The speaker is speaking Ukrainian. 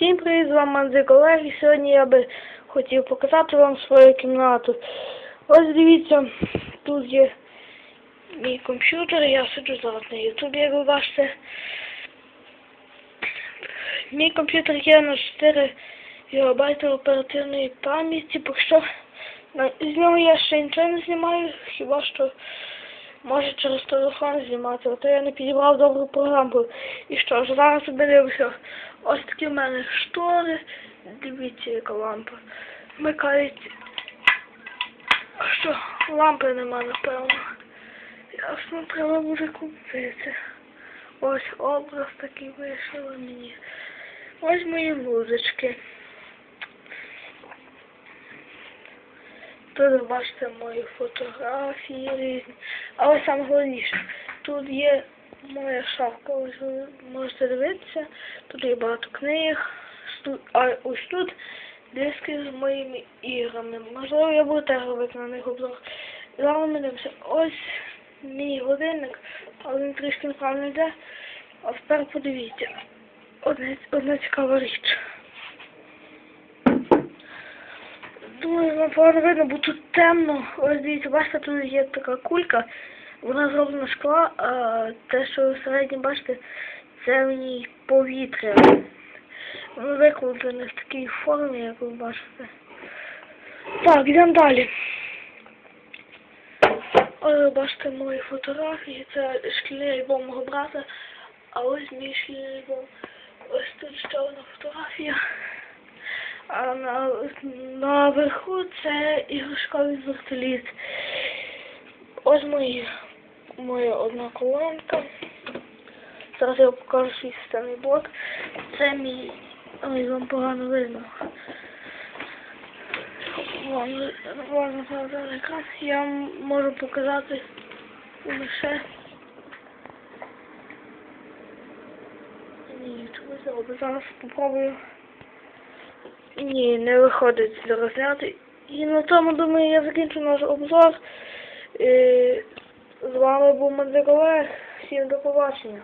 Всім привіт, з вами Андрій і сьогодні я би хотів показати вам свою кімнату. Ось дивіться, тут є мій комп'ютер, я сиджу зараз на ютубі, як ви бачите. Мій комп'ютер є на 4 ГБ оперативної пам'яті, поки що з нього я ще нічого не знімаю, хіба що може через телефон знімати, а то я не підібрав добру програму. І що ж, зараз собі. Ось такі в мене штори. Дивіться, яка лампа. Вмикається. А що, лампи нема, напевно. Ясно, треба буде купити. Ось образ такий вийшов мені. Ось мої музички. Тут бачите мої фотографії різні. Але саме головніше, тут є моя шафка, ось ви можете дивитися. Тут є багато книг. А ось тут диски з моїми іграми. Можливо, я буду теж робити на них обзор. Зараз ми дивимося. Ось мій годинник, але він трішки неправильно йде. А тепер подивіться. Одна, одна цікава річ. Думаю, вам погано видно, бо тут темно. Ось дивіться, бачите, тут є така кулька. Вона зроблена з шкла, а те, що ви всередині бачите, це в ній повітря. Воно викладене в такій формі, як ви бачите. Так, йдемо далі. Ось ви бачите мої фотографії, це шкільний альбом мого брата, а ось мій шкільний альбом. Ось тут ще одна фотографія. А на, наверху це іграшковий вертоліт. Ось мої, моя одна колонка. Зараз я покажу свій системний блок. Це мій. Ой, вам погано видно. Вам можна показати екран. Я можу показати лише. Ні, зробив? Зараз спробую. Ні, не виходить розняти. І на цьому, думаю, я закінчу наш обзор. Е, З вами був Олег. Всім до побачення.